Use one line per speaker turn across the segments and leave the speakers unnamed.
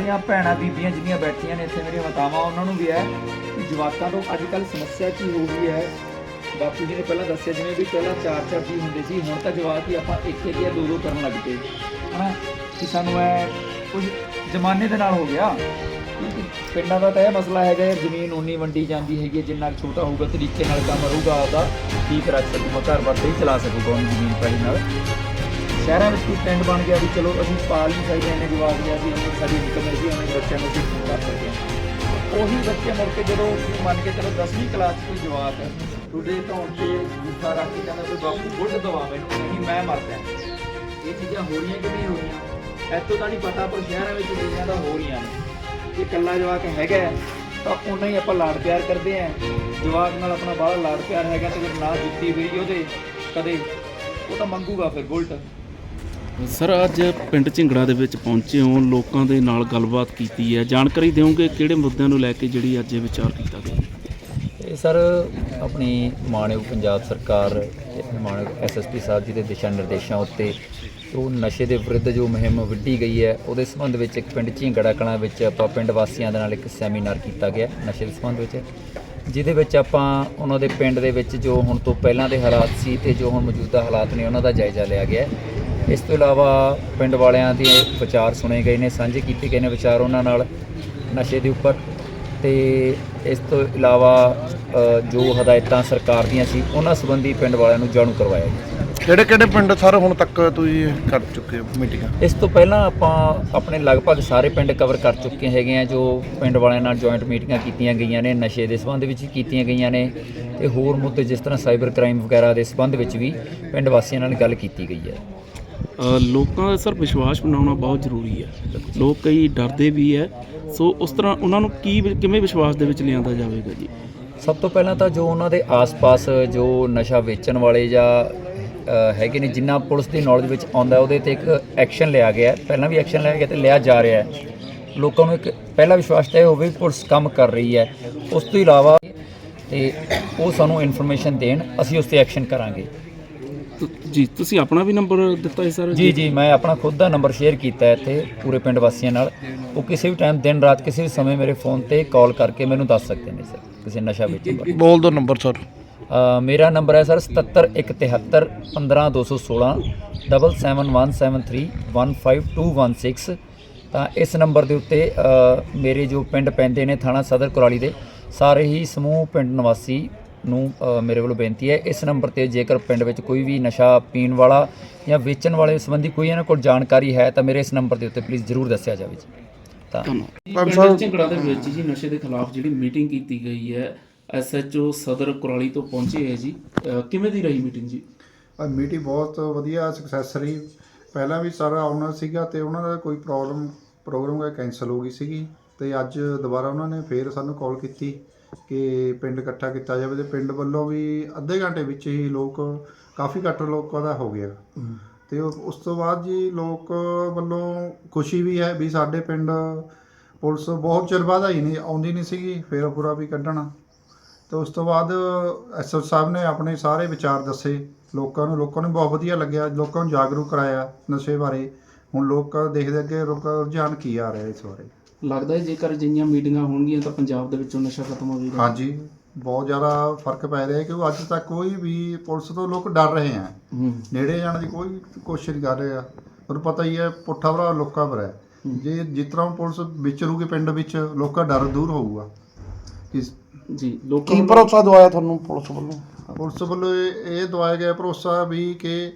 ਸਾਰੀਆਂ ਭੈਣਾਂ ਬੀਬੀਆਂ ਜਿੰਨੀਆਂ ਬੈਠੀਆਂ ਨੇ ਇੱਥੇ ਮੇਰੀਆਂ ਮਾਤਾਵਾਂ ਉਹਨਾਂ ਨੂੰ ਵੀ ਹੈ ਕਿ ਜਵਾਕਾਂ ਤੋਂ ਅੱਜ ਕੱਲ ਸਮੱਸਿਆ ਕੀ ਹੋ ਗਈ ਹੈ। ਬਾਪੂ ਜੀ ਨੇ ਪਹਿਲਾਂ ਦੱਸਿਆ ਜਿਵੇਂ ਵੀ ਪਹਿਲਾਂ ਚਾਰ ਚਾਰ ਜੀ ਹੁੰਦੇ ਸੀ ਹੁਣ ਤਾਂ ਜਵਾਕ ਹੀ ਆਪਾਂ ਇੱਕ ਇੱਕ ਜਾਂ ਦੋ ਦੋ ਕਰਨ ਲੱਗ ਪਏ। ਹਨਾ? ਕਿ ਸਾਨੂੰ ਐ ਕੁਝ ਜ਼ਮਾਨੇ ਦੇ ਨਾਲ ਹੋ ਗਿਆ। ਪਿੰਡਾਂ ਦਾ ਤਾਂ ਇਹ ਮਸਲਾ ਹੈਗਾ ਯਾਰ ਜ਼ਮੀਨ ਉਨੀ ਵੰਡੀ ਜਾਂਦੀ ਹੈਗੀ ਹੈ, ਜਿੰਨਾ ਕੁ ਛੋਟਾ ਹੋਊਗਾ ਤਰੀਕੇ ਨਾਲ ਕੰਮ ਰਹੂਗਾ ਆਪਦਾ ਠੀਕ ਰੱਖ ਸਕੂਗਾ ਘਰ ਬਾਰ ਸਹੀ ਚਲਾ ਸਕੂਗਾ ਉਹਨੀ ਜ਼ਮੀਨ ਪੈਲੀ ਨਾਲ। ਸ਼ਹਿਰਾਂ ਵਿੱਚ ਕੋਈ ਪਿੰਡ ਬਣ ਗਿਆ ਵੀ ਚਲੋ ਅਸੀਂ ਪਾਲ ਨਹੀਂ ਸਕਦੇ, ਇੰਨੇ ਜਵਾਕ ਜਾਂ ਅਸੀਂ ਇੰਨੀ ਸਾਡੀ ਇਨਕਮ ਹੈ ਅਸੀਂ ਇੰਨੇ ਬੱਚਿਆਂ ਨੂੰ ਅਸੀਂ ਕਰ ਸਕਦੇ ਉਹੀ ਬੱਚੇ ਮੁੜ ਕੇ ਜਦੋਂ ਮੰਨ ਕੇ ਚਲੋ 10ਵੀਂ ਕਲਾਸ 'ਚ ਕੋਈ ਜਵਾਕ ਹੈ, ਤੁਹਾਡੇ ਤੋਂ ਤੇ ਗੁੱਸਾ ਰੱਖ ਕੇ ਕਹਿੰਦਾ ਕੋਈ ਬਾਪੂ ਗੁੱਡ ਦਵਾ ਮੈਨੂੰ, ਨਹੀਂ, ਮੈਂ ਮਰਦਾ ਇਹ ਚੀਜ਼ਾਂ ਹੋ ਰਹੀਆਂ ਕਿ ਨਹੀਂ ਹੋ ਰਹੀਆਂ ਐਤੋਂ ਤਾਂ ਨਹੀਂ ਪਤਾ, ਪਰ ਸ਼ਹਿਰਾਂ ਵਿੱਚ ਚੀਜ਼ਾਂ ਤਾਂ ਹੋ ਰਹੀਆਂ ਨੇ। ਇਹ ਇਕੱਲਾ ਜਵਾਕ ਹੈਗਾ ਤਾਂ ਉਹਨਾਂ ਹੀ ਆਪਾਂ ਲਾਡ ਪਿਆਰ ਕਰਦੇ ਆਂ ਜਵਾਕ ਨਾਲ ਆਪਣਾ ਬਾਹਲਾ ਲਾਡ ਪਿਆਰ ਹੈਗਾ ਤੇ ਫਿਰ ਨਾ ਜੁੱਤੀ ਹੋਈ ਉਹਦੇ, ਕਦੇ ਉਹ ਤਾਂ ਮੰਗੂਗਾ ਫਿਰ, ਬੁਲਟ।
ਸਰ, ਅੱਜ ਪਿੰਡ ਝਿੰਗੜਾ ਦੇ ਵਿੱਚ ਪਹੁੰਚੇ ਹੋ। ਲੋਕਾਂ ਦੇ ਨਾਲ ਗੱਲਬਾਤ ਕੀਤੀ ਹੈ। ਜਾਣਕਾਰੀ ਦਿਓਗੇ ਕਿਹੜੇ ਮੁੱਦਿਆਂ ਨੂੰ ਲੈ ਕੇ ਜਿਹੜੀ ਅੱਜ ਇਹ ਵਿਚਾਰ ਕੀਤਾ ਗਿਆ?
ਇਹ ਸਰ, ਆਪਣੀ ਮਾਣਯੋਗ ਪੰਜਾਬ ਸਰਕਾਰ ਤੇ ਆਪਣੇ ਮਾਣਯੋਗ ਐਸਐਸਪੀ ਸਾਹਿਬ ਜੀ ਦੇ ਦਿਸ਼ਾ ਨਿਰਦੇਸ਼ਾਂ ਉੱਤੇ ਉਹ ਨਸ਼ੇ ਦੇ ਵਿਰੁੱਧ ਜੋ ਮੁਹਿੰਮ ਵਿੱਢੀ ਗਈ ਹੈ, ਉਹਦੇ ਸੰਬੰਧ ਵਿੱਚ ਇੱਕ ਪਿੰਡ ਝਿੰਗੜਾ ਕਲਾਂ ਵਿੱਚ ਆਪਾਂ ਪਿੰਡ ਵਾਸੀਆਂ ਦੇ ਨਾਲ ਇੱਕ ਸੈਮੀਨਾਰ ਕੀਤਾ ਗਿਆ ਨਸ਼ੇ ਦੇ ਸੰਬੰਧ ਵਿੱਚ। ਜਿਹਦੇ ਵਿੱਚ ਆਪਾਂ ਉਹਨਾਂ ਦੇ ਪਿੰਡ ਦੇ ਵਿੱਚ ਜੋ ਹੁਣ ਤੋਂ ਪਹਿਲਾਂ ਦੇ ਹਾਲਾਤ ਸੀ ਤੇ ਜੋ ਹੁਣ ਮੌਜੂਦਾ ਹਾਲਾਤ ਨੇ, ਉਹਨਾਂ ਦਾ ਜਾਇਜ਼ਾ ਲਿਆ ਗਿਆ ਇਸ ਤੋਂ ਇਲਾਵਾ ਪਿੰਡ ਵਾਲਿਆਂ ਦੇ ਵਿਚਾਰ ਸੁਣੇ ਗਏ ਨੇ ਸਾਂਝੇ ਕੀਤੇ ਗਏ ਨੇ ਵਿਚਾਰ ਉਹਨਾਂ ਨਾਲ ਨਸ਼ੇ ਦੇ ਉੱਪਰ। ਤੇ ਇਸ ਤੋਂ ਇਲਾਵਾ ਜੋ ਹਦਾਇਤਾਂ ਸਰਕਾਰ ਦੀਆਂ ਸੀ ਉਹਨਾਂ ਸੰਬੰਧੀ ਪਿੰਡ ਵਾਲਿਆਂ ਨੂੰ ਜਾਣੂ ਕਰਵਾਇਆ ਗਿਆ।
ਕਿਹੜੇ ਕਿਹੜੇ ਪਿੰਡ ਸਰ ਹੁਣ ਤੱਕ ਤੁਸੀਂ ਕਰ ਚੁੱਕੇ ਹੋ ਮੀਟਿੰਗਾਂ?
ਇਸ ਤੋਂ ਪਹਿਲਾਂ ਆਪਾਂ ਆਪਣੇ ਲਗਭਗ ਸਾਰੇ ਪਿੰਡ ਕਵਰ ਕਰ ਚੁੱਕੇ ਹੈਗੇ ਆ ਜੋ ਪਿੰਡ ਵਾਲਿਆਂ ਨਾਲ ਜੁਆਇੰਟ ਮੀਟਿੰਗਾਂ ਕੀਤੀਆਂ ਗਈਆਂ ਨੇ ਨਸ਼ੇ ਦੇ ਸੰਬੰਧ ਵਿੱਚ ਕੀਤੀਆਂ ਗਈਆਂ ਨੇ ਤੇ ਹੋਰ ਮੁੱਦੇ ਜਿਸ ਤਰ੍ਹਾਂ ਸਾਈਬਰ ਕ੍ਰਾਈਮ ਵਗੈਰਾ ਦੇ ਸੰਬੰਧ ਵਿੱਚ ਵੀ ਪਿੰਡ ਵਾਸੀਆਂ ਨਾਲ ਗੱਲ ਕੀਤੀ ਗਈ ਹੈ।
ਲੋਕਾਂ ਦਾ ਸਰ ਵਿਸ਼ਵਾਸ ਬਣਾਉਣਾ ਬਹੁਤ ਜ਼ਰੂਰੀ ਹੈ। ਲੋਕ ਕਈ ਡਰਦੇ ਵੀ ਹੈ। ਸੋ ਉਸ ਤਰ੍ਹਾਂ ਉਹਨਾਂ ਨੂੰ ਕੀ ਕਿਵੇਂ ਵਿਸ਼ਵਾਸ ਦੇ ਵਿੱਚ ਲਿਆਂਦਾ ਜਾਵੇਗਾ ਜੀ?
ਸਭ ਤੋਂ ਪਹਿਲਾਂ ਤਾਂ ਜੋ ਉਹਨਾਂ ਦੇ ਆਸ-ਪਾਸ ਜੋ ਨਸ਼ਾ ਵੇਚਣ ਵਾਲੇ ਜਾਂ ਹੈਗੇ ਨੇ, ਜਿੰਨਾ ਪੁਲਿਸ ਦੀ ਨੌਲੇਜ ਵਿੱਚ ਆਉਂਦਾ ਉਹਦੇ ਤੇ ਇੱਕ ਐਕਸ਼ਨ ਲਿਆ ਗਿਆ ਪਹਿਲਾਂ ਵੀ ਐਕਸ਼ਨ ਲਿਆ ਗਿਆ ਤੇ ਲਿਆ ਜਾ ਰਿਹਾ ਹੈ। ਲੋਕਾਂ ਨੂੰ ਇੱਕ ਪਹਿਲਾ ਵਿਸ਼ਵਾਸ ਤਾਂ ਇਹ ਹੋਵੇ ਵੀ ਪੁਲਿਸ ਕੰਮ ਕਰ ਰਹੀ ਹੈ। ਉਸ ਤੋਂ ਇਲਾਵਾ ਤੇ ਉਹ ਸਾਨੂੰ ਇਨਫੋਰਮੇਸ਼ਨ ਦੇਣ, ਅਸੀਂ ਉਸ ਤੇ ਐਕਸ਼ਨ ਕਰਾਂਗੇ।
ਜੀ ਤੁਸੀਂ ਆਪਣਾ ਵੀ ਨੰਬਰ ਦਿੱਤਾ ਹੈ ਸਰ
ਜੀ ਜੀ ਮੈਂ ਆਪਣਾ ਖੁਦ ਦਾ ਨੰਬਰ ਸ਼ੇਅਰ ਕੀਤਾ ਹੈ ਇੱਥੇ ਪੂਰੇ ਪਿੰਡ ਵਾਸੀਆਂ ਨਾਲ। ਉਹ ਕਿਸੇ ਵੀ ਟਾਈਮ ਦਿਨ ਰਾਤ ਕਿਸੇ ਵੀ ਸਮੇਂ ਮੇਰੇ ਫੋਨ ਤੇ ਕਾਲ ਕਰਕੇ ਮੈਨੂੰ ਦੱਸ ਸਕਦੇ ਨੇ ਸਰ ਕਿਸੇ ਨਸ਼ਾ ਵੇਚਣ ਬਾਰੇ।
ਬੋਲ ਦੋ ਨੰਬਰ ਸਰ
ਅ, ਮੇਰਾ ਨੰਬਰ ਹੈ ਸਰ 7717 15216 7717315216 ਤਾਂ ਇਸ ਨੰਬਰ ਦੇ ਉੱਤੇ ਅ, ਮੇਰੇ ਜੋ ਪਿੰਡ ਪੈਂਦੇ ਨੇ ਥਾਣਾ ਸਦਰ ਕੁਰਾਲੀ ਦੇ ਸਾਰੇ ਹੀ ਸਮੂਹ ਪਿੰਡ ਨਿਵਾਸੀ ਨੂੰ ਮੇਰੇ ਵੱਲੋਂ ਬੇਨਤੀ ਹੈ ਇਸ ਨੰਬਰ ਤੇ ਜੇਕਰ ਪਿੰਡ ਵਿੱਚ ਕੋਈ ਵੀ ਨਸ਼ਾ ਪੀਣ ਵਾਲਾ ਜਾਂ ਵੇਚਣ ਵਾਲੇ ਸੰਬੰਧੀ ਕੋਈ ਇਹਨਾਂ ਕੋਲ ਜਾਣਕਾਰੀ ਹੈ ਤਾਂ ਮੇਰੇ ਇਸ ਨੰਬਰ ਦੇ ਉੱਤੇ ਪਲੀਜ਼ ਜ਼ਰੂਰ ਦੱਸਿਆ ਜਾਵੇ ਜੀ। ਤਾਂ
ਝਿੰਗੜਾ ਦੇ ਵਿੱਚ ਜੀ ਨਸ਼ੇ ਦੇ ਖਿਲਾਫ ਜਿਹੜੀ ਮੀਟਿੰਗ ਕੀਤੀ ਗਈ ਹੈ ਐਸਐਚਓ ਸਦਰ ਕੁਰਾਲੀ ਤੋਂ ਪਹੁੰਚੇ ਹੈ ਜੀ। ਕਿਵੇਂ ਦੀ ਰਹੀ ਮੀਟਿੰਗ ਜੀ?
ਮੀਟਿੰਗ ਬਹੁਤ ਵਧੀਆ ਸਕਸੈਸ ਰਹੀ। ਪਹਿਲਾਂ ਵੀ ਸਾਰਾ ਆਉਣਾ ਸੀਗਾ ਤੇ ਉਹਨਾਂ ਦਾ ਕੋਈ ਪ੍ਰੋਬਲਮ ਪ੍ਰੋਗਰਾਮ ਕੈਂਸਲ ਹੋ ਗਈ ਸੀਗੀ ਤੇ ਅੱਜ ਦੁਬਾਰਾ ਉਹਨਾਂ ਨੇ ਫੇਰ ਸਾਨੂੰ ਕਾਲ ਕੀਤੀ। ਕਿ ਪਿੰਡ ਇਕੱਠਾ ਕੀਤਾ ਜਾਵੇ ਤੇ ਪਿੰਡ ਵੱਲੋਂ ਵੀ ਅੱਧੇ ਘੰਟੇ ਵਿੱਚ ਹੀ ਲੋਕ ਕਾਫੀ ਘੱਟ ਲੋਕਾਂ ਦਾ ਹੋ ਗਿਆ। ਤੇ ਉਸ ਤੋਂ ਬਾਅਦ ਜੀ ਲੋਕ ਵੱਲੋਂ ਖੁਸ਼ੀ ਵੀ ਹੈ ਵੀ ਸਾਡੇ ਪਿੰਡ ਪੁਲਿਸ ਬਹੁਤ ਚਿਰ ਬਾਅਦ ਆਈ ਨਹੀਂ ਆਉਂਦੀ ਨਹੀਂ ਸੀਗੀ ਫੇਰ ਪੂਰਾ ਵੀ ਕੱਢਣਾ। ਤੇ ਉਸ ਤੋਂ ਬਾਅਦ ਐਸਐਸ ਸਾਹਿਬ ਨੇ ਆਪਣੇ ਸਾਰੇ ਵਿਚਾਰ ਦੱਸੇ। ਲੋਕਾਂ ਨੂੰ ਲੋਕਾਂ ਨੂੰ ਬਹੁਤ ਵਧੀਆ ਲੱਗਿਆ ਲੋਕਾਂ ਨੂੰ ਜਾਗਰੂਕ ਕਰਾਇਆ ਨਸ਼ੇ ਬਾਰੇ। ਹੁਣ ਲੋਕ ਦੇਖਦੇ ਅੱਗੇ ਰੁਝਾਨ ਕੀ ਆ ਰਿਹਾ ਇਸ ਬਾਰੇ।
ਲੱਗਦਾ ਹੈ ਜੇਕਰ ਜਿੰਨੀਆਂ ਮੀਟਿੰਗਾਂ ਹੋਣਗੀਆਂ ਤਾਂ ਪੰਜਾਬ ਦੇ ਵਿੱਚੋਂ ਨਸ਼ਾ ਖਤਮ ਹੋਵੇਗਾ
ਹਾਂਜੀ ਬਹੁਤ ਜ਼ਿਆਦਾ ਫ਼ਰਕ ਪੈ ਰਿਹਾ ਕਿਉਂਕਿ ਅੱਜ ਤੱਕ ਕੋਈ ਵੀ ਪੁਲਿਸ ਤੋਂ ਲੋਕ ਡਰ ਰਹੇ ਆ। ਨੇੜੇ ਜਾਣ ਦੀ ਕੋਈ ਕੋਸ਼ਿਸ਼ ਨਹੀਂ ਕਰ ਰਹੇ। ਆ ਤੁਹਾਨੂੰ ਪਤਾ ਹੀ ਹੈ ਪੁੱਠਾ ਭਰਾ ਲੋਕਾਂ ਪਰ ਹੈ। ਜੇ ਜਿਸ ਤਰ੍ਹਾਂ ਪੁਲਿਸ ਵਿਚਰੂਗੀ ਪਿੰਡ ਵਿੱਚ ਲੋਕਾਂ ਦਾ ਡਰ ਦੂਰ ਹੋਊਗਾ। ਇਸ
ਜੀ ਲੋਕਾਂ
ਕੀ ਭਰੋਸਾ ਦਵਾਇਆ ਤੁਹਾਨੂੰ ਪੁਲਿਸ ਵੱਲੋਂ?
ਪੁਲਿਸ ਵੱਲੋਂ ਇਹ ਇਹ ਦਵਾਇਆ ਗਿਆ ਭਰੋਸਾ ਵੀ ਕਿ ਕਿ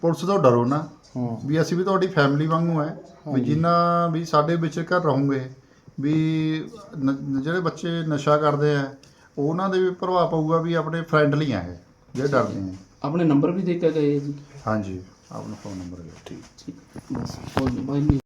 ਪੁਲਿਸ ਤੋਂ ਡਰੋ ਨਾ।
ਹੂੰ।
ਵੀ ਅਸੀਂ ਵੀ ਤੁਹਾਡੀ ਫੈਮਿਲੀ ਵਾਂਗੂ ਹੈ ਵੀ ਜਿੰਨਾ ਵੀ ਸਾਡੇ ਵਿੱਚ ਘਰ ਰਹੋਗੇ ਵੀ ਨ- ਜਿਹੜੇ ਬੱਚੇ ਨਸ਼ਾ ਕਰਦੇ ਆ ਉਹਨਾਂ ਦੇ ਵੀ ਪ੍ਰਭਾਵ ਪਊਗਾ ਵੀ ਆਪਣੇ ਫਰੈਂਡਲੀ ਆ ਇਹ ਜਿਹੜੇ ਡਰਦੇ ਆ
ਆਪਣੇ ਨੰਬਰ ਵੀ ਦੇ ਕੇ ਗਏ ਜੀ।
ਹਾਂਜੀ ਆਪਣਾ ਫੋਨ ਨੰਬਰ ਦਿਓ ਠੀਕ
ਠੀਕ। ਬਸ ਕੋਈ ਨਹੀਂ